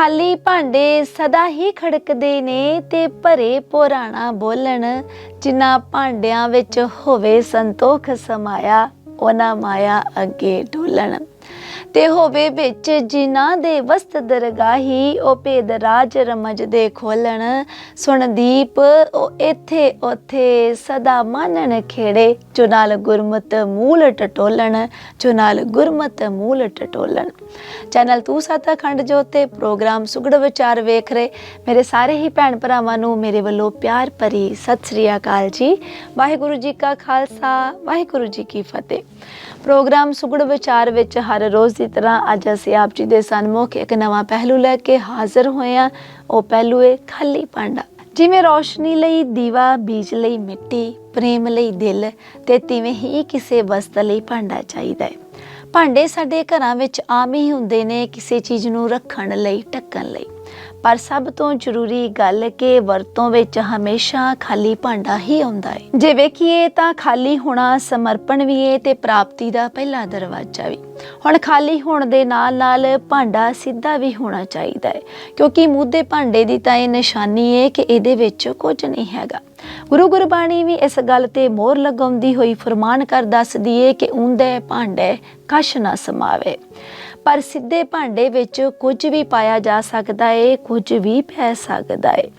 ਖਾਲੀ ਭਾਂਡੇ ਸਦਾ ਹੀ ਖੜਕਦੇ ਨੇ ਤੇ ਭਰੇ ਪੁਰਾਣਾ ਬੋਲਣ, ਜਿਨ੍ਹਾਂ ਭਾਂਡਿਆਂ ਵਿੱਚ ਹੋਵੇ ਸੰਤੋਖ ਸਮਾਇਆ, ਉਹਨਾਂ ਮਾਇਆ ਅੱਗੇ ਢੋਲਣ ਤੇ ਹੋਵੇ ਵਿੱਚ ਜਿਨ੍ਹਾਂ ਦੇ ਵਸਤ ਦਰਗਾਹੀ, ਉਹ ਭੇਦ ਰਾਜ ਰਮਜ ਦੇ ਖੋਲਣ। ਸੁਣ ਦੀਪ, ਉਹ ਇੱਥੇ ਉਥੇ ਸਦਾ ਮਾਨਣ ਖੇੜੇ। ਜੋ ਨਾਲ ਗੁਰਮਤ ਮੂਲ ਟਟੋਲਣ, ਜੋ ਨਾਲ ਗੁਰਮਤ ਮੂਲ ਟਟੋਲਣ। ਚੈਨਲ ਤੂੰ ਸਾਤਾ ਖੰਡ ਜੋ ਤੇ ਪ੍ਰੋਗਰਾਮ ਸੁਗੜ ਵਿਚਾਰ ਵੇਖ ਰਹੇ। ਮੇਰੇ ਸਾਰੇ ਹੀ ਭੈਣ ਭਰਾਵਾਂ ਨੂੰ ਮੇਰੇ ਵੱਲੋਂ ਪਿਆਰ ਭਰੀ ਸਤਿ ਸ੍ਰੀ ਅਕਾਲ ਜੀ। ਵਾਹਿਗੁਰੂ ਜੀ ਕਾ ਖਾਲਸਾ, ਵਾਹਿਗੁਰੂ ਜੀ ਕੀ ਫਤਿਹ। ਪ੍ਰੋਗਰਾਮ ਸੁਗੜ ਵਿਚਾਰ ਵਿੱਚ ਹਰ ਰੋਜ਼ ਦੀ ਤਰ੍ਹਾਂ ਅੱਜ ਅਸੀਂ ਆਪ ਜੀ ਦੇ ਸਨਮੁਖ ਇੱਕ ਨਵਾਂ ਪਹਿਲੂ ਲੈ ਕੇ ਹਾਜ਼ਰ ਹੋਏ ਹਾਂ। ਉਹ ਪਹਿਲੂ ਹੈ ਖਾਲੀ ਭਾਂਡਾ। ਜਿਵੇਂ ਰੋਸ਼ਨੀ ਲਈ ਦੀਵਾ, ਬੀਜ ਲਈ ਮਿੱਟੀ, ਪ੍ਰੇਮ ਲਈ ਦਿਲ ਤੇ ਤਿਵੇਂ ਹੀ ਕਿਸੇ ਵਸਤ ਲਈ ਭਾਂਡਾ ਚਾਹੀਦਾ ਹੈ। ਭਾਂਡੇ ਸਾਡੇ ਘਰਾਂ ਵਿੱਚ ਆਮ ਹੀ ਹੁੰਦੇ ਨੇ ਕਿਸੇ ਚੀਜ਼ ਨੂੰ ਰੱਖਣ ਲਈ, ਢੱਕਣ ਲਈ। ਪਰ ਸਭ ਤੋਂ ਜ਼ਰੂਰੀ ਗੱਲ ਕਿ ਵਰਤੋਂ ਵਿੱਚ ਹਮੇਸ਼ਾ ਖਾਲੀ ਭਾਂਡਾ ਹੀ ਆਉਂਦਾ ਹੈ ਜੇ ਵੇਖੀਏ ਤਾਂ ਖਾਲੀ ਹੋਣਾ ਸਮਰਪਣ ਵੀ ਹੈ ਤੇ ਪ੍ਰਾਪਤੀ ਦਾ ਪਹਿਲਾ ਦਰਵਾਜ਼ਾ ਵੀ। ਹੁਣ ਖਾਲੀ ਹੋਣ ਦੇ ਨਾਲ ਨਾਲ ਭਾਂਡਾ ਸਿੱਧਾ ਵੀ ਹੋਣਾ ਚਾਹੀਦਾ ਹੈ ਕਿਉਂਕਿ ਮੂਧੇ ਭਾਂਡੇ ਦੀ ਤਾਂ ਇਹ ਨਿਸ਼ਾਨੀ ਹੈ ਕਿ ਇਹਦੇ ਵਿੱਚ ਕੁਝ ਨਹੀਂ ਹੈਗਾ। ਗੁਰੂ ਗੁਰਬਾਣੀ ਵੀ ਇਸ ਗੱਲ ਤੇ ਮੋਹਰ ਲਗਾਉਂਦੀ ਹੋਈ ਫਰਮਾਨ ਕਰ ਦੱਸਦੀ ਏ ਕਿ ਉਂਦੇ ਭਾਂਡੇ ਕਸ਼ ਨਾ ਸਮਾਵੇ। ਪਰ ਸਿੱਧੇ ਭਾਂਡੇ ਵਿੱਚ ਕੁਝ ਵੀ ਪਾਇਆ ਜਾ ਸਕਦਾ ਏ, ਕੁਝ ਵੀ ਪੈ ਸਕਦਾ ਏ।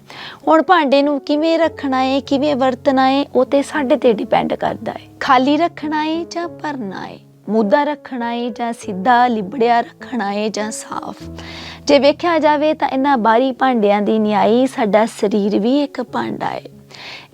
ਹੁਣ ਭਾਂਡੇ ਨੂੰ ਕਿਵੇਂ ਰੱਖਣਾ ਏ, ਕਿਵੇਂ ਵਰਤਣਾ ਏ, ਉਹ ਤੇ ਸਾਡੇ ਤੇ ਡਿਪੈਂਡ ਕਰਦਾ ਏ। ਖਾਲੀ ਰੱਖਣਾ ਏ ਜਾਂ ਭਰਨਾ ਏ? ਮੁੱਦਾ ਰੱਖਣਾ ਏ ਜਾਂ ਸਿੱਧਾ, ਲਿਬੜਿਆ ਰੱਖਣਾ ਏ ਜਾਂ ਸਾਫ਼? ਜੇ ਵੇਖਿਆ ਜਾਵੇ ਤਾਂ ਇਹਨਾਂ ਬਾਰੀ ਭਾਂਡਿਆਂ ਦੀ ਨਿਆਈ ਸਾਡਾ ਸਰੀਰ ਵੀ ਇੱਕ ਭਾਂਡਾ ਏ।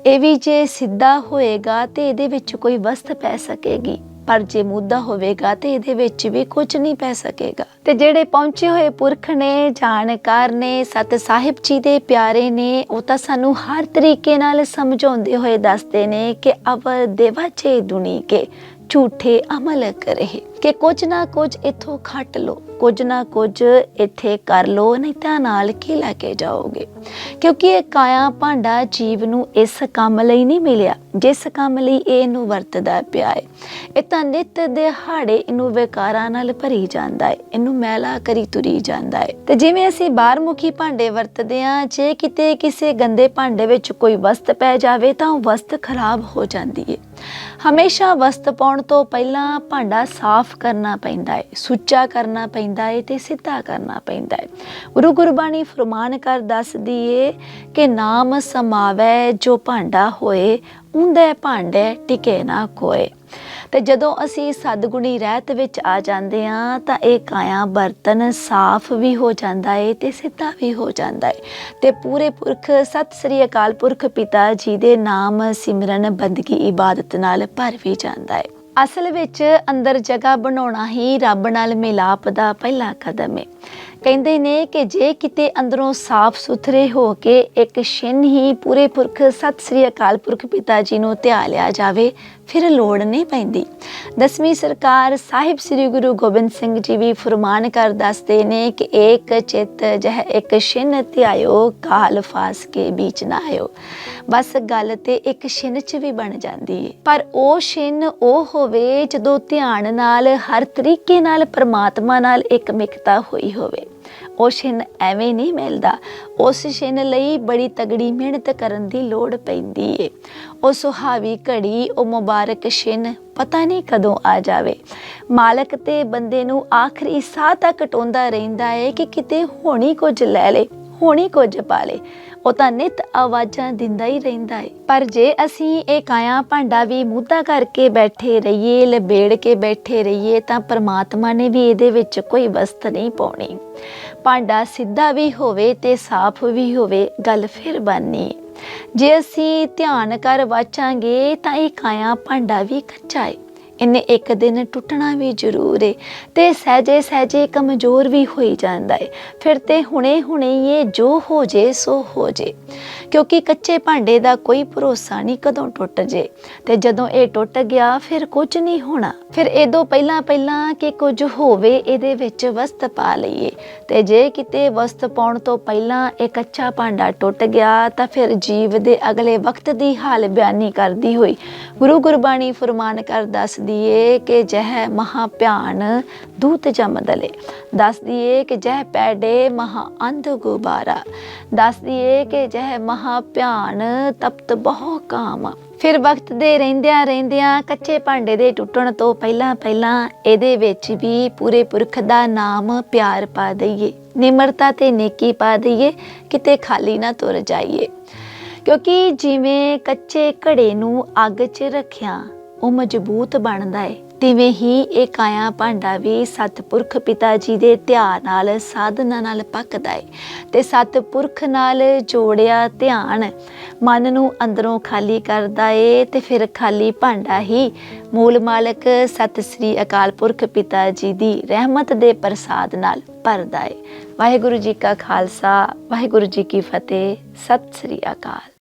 ਇਹ ਵੀ ਜੇ ਸਿੱਧਾ ਹੋਏਗਾ ਤੇ ਇਹਦੇ ਵਿੱਚ ਕੋਈ ਵਸਤ ਪੈ ਸਕੇਗੀ। ਪਰ ਜੇ ਮੁੱਦਾ ਹੋਵੇਗਾ ਤੇ ਇਹਦੇ ਵਿੱਚ ਵੀ ਕੁਝ ਨਹੀਂ ਪੈ ਸਕੇਗਾ। ਤੇ ਜਿਹੜੇ ਪਹੁੰਚੇ ਹੋਏ ਪੁਰਖ ਨੇ, ਜਾਣਕਾਰ ਨੇ, ਸਤ ਸਾਹਿਬ ਜੀ ਦੇ ਪਿਆਰੇ ਨੇ, ਉਹ ਤਾਂ ਸਾਨੂੰ ਹਰ ਤਰੀਕੇ ਨਾਲ ਸਮਝਾਉਂਦੇ ਹੋਏ ਦੱਸਦੇ ਨੇ ਕਿ ਅਵਰ ਅਵ ਦੇਵਾਚੇ ਦੁਨੀ ਕੇ ਝੂਠੇ ਅਮਲ ਕਰੇ। ਕਿ ਕੁਝ ਨਾ ਕੁਝ ਇੱਥੋਂ ਖੱਟ ਲੋ ਕੁਝ ਨਾ ਕੁਝ ਇੱਥੇ ਕਰ ਲਓ, ਨਹੀਂ ਤਾਂ ਨਾਲ ਕੀ ਲੈ ਕੇ ਜਾਓਗੇ? ਕਿਉਂਕਿ ਇਹ ਕਾਇਆ ਭਾਂਡਾ ਜੀਵ ਨੂੰ ਇਸ ਕੰਮ ਲਈ ਨਹੀਂ ਮਿਲਿਆ, ਜਿਸ ਕੰਮ ਲਈ ਇਹ ਇਹਨੂੰ ਵਰਤਦਾ ਪਿਆ ਹੈ। ਇਹ ਤਾਂ ਨਿਤ ਦਿਹਾੜੇ ਇਹਨੂੰ ਵਿਕਾਰਾਂ ਨਾਲ ਭਰੀ ਜਾਂਦਾ ਹੈ, ਇਹਨੂੰ ਮੈਲਾ ਕਰੀ ਤੁਰੀ ਜਾਂਦਾ ਹੈ। ਤੇ ਜਿਵੇਂ ਅਸੀਂ ਬਾਹਰ ਮੁਖੀ ਭਾਂਡੇ ਵਰਤਦੇ ਆ ਜੇ ਕਿਤੇ ਕਿਸੇ ਗੰਦੇ ਭਾਂਡੇ ਵਿੱਚ ਕੋਈ ਵਸਤ ਪੈ ਜਾਵੇ, ਤਾਂ ਉਹ ਵਸਤ ਖਰਾਬ ਹੋ ਜਾਂਦੀ ਹੈ। ਹਮੇਸ਼ਾ ਵਸਤ ਪਾਉਣ ਤੋਂ ਪਹਿਲਾਂ ਭਾਂਡਾ ਸਾਫ਼ ਸਾਫ਼ ਕਰਨਾ ਪੈਂਦਾ ਹੈ, ਸੁੱਚਾ ਕਰਨਾ ਪੈਂਦਾ ਹੈ ਤੇ ਸਿੱਧਾ ਕਰਨਾ ਪੈਂਦਾ ਹੈ। ਗੁਰੂ ਗੁਰਬਾਣੀ ਫਰਮਾਨ ਕਰ ਦੱਸਦੀ ਏ ਕਿ ਨਾਮ ਸਮਾਵੈ ਜੋ ਭਾਂਡਾ ਹੋਏ ਉਂਦੇ ਭਾਂਡੇ ਟਿਕੇ ਨਾ ਕੋਏ ਤੇ ਜਦੋਂ ਅਸੀਂ ਸਤਗੁਣੀ ਰਹਿਤ ਵਿੱਚ ਆ ਜਾਂਦੇ ਆ ਤਾਂ ਇਹ ਕਾਇਆ ਬਰਤਨ ਸਾਫ਼ ਵੀ ਹੋ ਜਾਂਦਾ ਏ ਤੇ ਸਿੱਧਾ ਵੀ ਹੋ ਜਾਂਦਾ ਏ। ਤੇ ਪੂਰੇ ਪੁਰਖ, ਸਤਿ ਸ੍ਰੀ ਅਕਾਲ ਪੁਰਖ ਪਿਤਾ ਜੀ ਦੇ ਨਾਮ ਸਿਮਰਨ ਬੰਦਗੀ ਇਬਾਦਤ ਨਾਲ ਭਰ ਵੀ ਜਾਂਦਾ ਏ। ਅਸਲ ਵਿੱਚ ਅੰਦਰ ਜਗ੍ਹਾ ਬਣਾਉਣਾ ਹੀ ਰੱਬ ਨਾਲ ਮਿਲਾਪ ਦਾ ਪਹਿਲਾ ਕਦਮ ਹੈ ਕਹਿੰਦੇ ਨੇ ਕਿ ਜੇ ਕਿਤੇ ਅੰਦਰੋਂ ਸਾਫ਼ ਸੁਥਰੇ ਹੋ ਕੇ ਇੱਕ ਛਿੰਨ ਹੀ ਪੂਰੇ ਪੁਰਖ, ਸਤਿ ਸ੍ਰੀ ਅਕਾਲ ਪੁਰਖ ਪਿਤਾ ਜੀ ਨੂੰ ਧਿਆ ਲਿਆ ਜਾਵੇ ਫਿਰ ਲੋੜ ਨਹੀਂ ਪੈਂਦੀ। ਦਸਵੀਂ ਸਰਕਾਰ ਸਾਹਿਬ ਸ੍ਰੀ ਗੁਰੂ ਗੋਬਿੰਦ ਸਿੰਘ ਜੀ ਵੀ ਫਰਮਾਨ ਕਰ ਦੱਸਦੇ ਨੇ ਕਿ ਏਕ ਚਿਤ ਜਹ ਇੱਕ ਛਿਨ ਧਿਆਇਓ, ਕਾਲ ਫਾਸ ਕੇ ਵਿੱਚ ਨਾ ਆਇਓ। ਬਸ ਗੱਲ ਤੇ ਇੱਕ ਛਿਨ ਚ ਵੀ ਬਣ ਜਾਂਦੀ ਹੈ ਪਰ ਉਹ ਛਿਨ ਉਹ ਹੋਵੇ ਜਦੋਂ ਧਿਆਨ ਨਾਲ, ਹਰ ਤਰੀਕੇ ਨਾਲ, ਪਰਮਾਤਮਾ ਨਾਲ ਇੱਕ ਮਿਕਤਾ ਹੋਈ ਹੋਵੇ। ਉਹ ਛਿਨ ਐਵੇਂ ਨਹੀਂ ਮਿਲਦਾ। ਉਸ ਛਿਨ ਲਈ ਬੜੀ ਤਗੜੀ ਮਿਹਨਤ ਕਰਨ ਦੀ ਲੋੜ ਪੈਂਦੀ ਏ। ਉਹ ਸੁਹਾਵੀ ਘੜੀ, ਉਹ ਮੁਬਾਰਕ ਛਿਨ ਪਤਾ ਨਹੀਂ ਕਦੋਂ ਆ ਜਾਵੇ। ਮਾਲਕ ਤੇ ਬੰਦੇ ਨੂੰ ਆਖਰੀ ਸਾਹ ਤੱਕ ਟੋਂਦਾ ਰਹਿੰਦਾ ਏ ਕਿ ਕਿਤੇ ਹੋਣੀ ਕੁਝ ਲੈ ਲੇ। ਹੋਣੀ ਕੁਝ ਪਾ ਲੇ। ਉਹ ਤਾਂ ਨਿਤ ਆਵਾਜ਼ਾਂ ਦਿੰਦਾ ਹੀ ਰਹਿੰਦਾ ਏ। ਪਰ ਜੇ ਅਸੀਂ ਇਹ ਕਾਇਆ ਭਾਂਡਾ ਵੀ ਮੂਧਾ ਕਰਕੇ ਬੈਠੇ ਰਹੀਏ, ਲਬੇੜ ਕੇ ਬੈਠੇ ਰਹੀਏ, ਤਾਂ ਪ੍ਰਮਾਤਮਾ ਨੇ ਵੀ ਇਹਦੇ ਵਿੱਚ ਕੋਈ ਵਸਤ ਨਹੀਂ ਪਾਉਣੀ। ਭਾਂਡਾ ਸਿੱਧਾ ਵੀ ਹੋਵੇ ਤੇ ਸਾਫ਼ ਵੀ ਹੋਵੇ, ਗੱਲ ਫਿਰ ਬਣਨੀ ਜੇ ਅਸੀਂ ਧਿਆਨ ਕਰ ਵਾਚਾਂਗੇ, ਤਾਂ ਇਹ ਕਾਇਆ ਭਾਂਡਾ ਵੀ ਕੱਚਾ ਏ। ਇਹਨੇ ਇੱਕ ਦਿਨ ਟੁੱਟਣਾ ਵੀ ਜ਼ਰੂਰ ਏ ਤੇ ਸਹਜੇ ਸਹਜੇ ਕਮਜ਼ੋਰ ਵੀ ਹੋਈ ਜਾਂਦਾ ਏ। ਫਿਰ ਤੇ ਹੁਣੇ ਹੁਣੇ ਇਹ ਜੋ ਹੋ ਜੇ, ਸੋ ਹੋ ਜੇ। ਕਿਉਂਕਿ ਕੱਚੇ ਭਾਂਡੇ ਦਾ ਕੋਈ ਭਰੋਸਾ ਨਹੀਂ ਕਦੋਂ ਟੁੱਟ ਜੇ। ਤੇ ਜਦੋਂ ਇਹ ਟੁੱਟ ਗਿਆ, ਫਿਰ ਕੁਝ ਨਹੀਂ ਹੋਣਾ। ਫਿਰ ਇਹਦੋਂ ਪਹਿਲਾਂ ਪਹਿਲਾਂ ਕਿ ਕੁਝ ਹੋਵੇ, ਇਹਦੇ ਵਿੱਚ ਵਸਤ ਪਾ ਲਈਏ। ਤੇ ਜੇ ਕਿਤੇ ਵਸਤ ਪਾਉਣ ਤੋਂ ਪਹਿਲਾਂ ਇਹ ਕੱਚਾ ਭਾਂਡਾ ਟੁੱਟ ਗਿਆ, ਤਾਂ ਫਿਰ ਜੀਵ ਦੇ ਅਗਲੇ ਵਕਤ ਦੀ ਹਾਲ ਬਿਆਨੀ ਕਰਦੀ ਹੋਈ। ਗੁਰੂ ਗੁਰਬਾਣੀ ਫਰਮਾਨ ਕਰ ਦੱਸਦੀ ਏ ਕਿ ਜਹ ਮਹਾ ਭਿਆਨ ਦੂਤ ਜਮਦਲੇ ਦੱਸਦੀ ਏ ਕਿ ਜਹ ਪੈਡੇ ਮਹਾ ਅੰਧ ਗੁਬਾਰਾ। ਦੱਸਦੀ ਏ ਕਿ ਜਹ ਮਹਾ ਭਿਆਨ ਤਪਤ ਬਹੁ ਕਾਮ। ਫਿਰ ਵਕਤ ਦੇ ਰਹਿੰਦਿਆਂ ਰਹਿੰਦਿਆਂ ਕੱਚੇ ਭਾਂਡੇ ਦੇ ਟੁੱਟਣ ਤੋਂ ਪਹਿਲਾਂ ਪਹਿਲਾਂ ਇਹਦੇ ਵਿੱਚ ਵੀ ਪੂਰੇ ਪੁਰਖ ਦਾ ਨਾਮ ਪਿਆਰ ਪਾ ਦਈਏ। ਨਿਮਰਤਾ ਤੇ ਨੇਕੀ ਪਾ ਦਈਏ, ਕਿਤੇ ਖਾਲੀ ਨਾ ਤੁਰ ਜਾਈਏ। ਕਿਉਂਕਿ ਜਿਵੇਂ ਕੱਚੇ ਘੜੇ ਨੂੰ ਅੱਗ 'ਚ ਰੱਖਿਆ, ਉਹ ਮਜ਼ਬੂਤ ਬਣਦਾ ਏ। ਤਿਵੇਂ ਹੀ ਇਹ ਕਾਇਆ ਭਾਂਡਾ ਵੀ ਸਤਪੁਰਖ ਪਿਤਾ ਜੀ ਦੇ ਧਿਆਨ ਨਾਲ, ਸਾਧਨਾ ਨਾਲ ਪੱਕਦਾ ਏ ਤੇ ਸਤਪੁਰਖ ਨਾਲ ਜੋੜਿਆ ਧਿਆਨ ਮਨ ਨੂੰ ਅੰਦਰੋਂ ਖਾਲੀ ਕਰਦਾ ਏ ਤੇ ਫਿਰ ਖਾਲੀ ਭਾਂਡਾ ਹੀ ਮੂਲ ਮਾਲਕ ਸਤਿ ਸ੍ਰੀ ਅਕਾਲ ਪੁਰਖ ਪਿਤਾ ਜੀ ਦੀ ਰਹਿਮਤ ਦੇ ਪ੍ਰਸਾਦ ਨਾਲ ਭਰਦਾ ਏ। ਵਾਹਿਗੁਰੂ ਜੀ ਕਾ ਖਾਲਸਾ, ਵਾਹਿਗੁਰੂ ਜੀ ਕੀ ਫਤਿਹ, ਸਤਿ ਸ੍ਰੀ ਅਕਾਲ।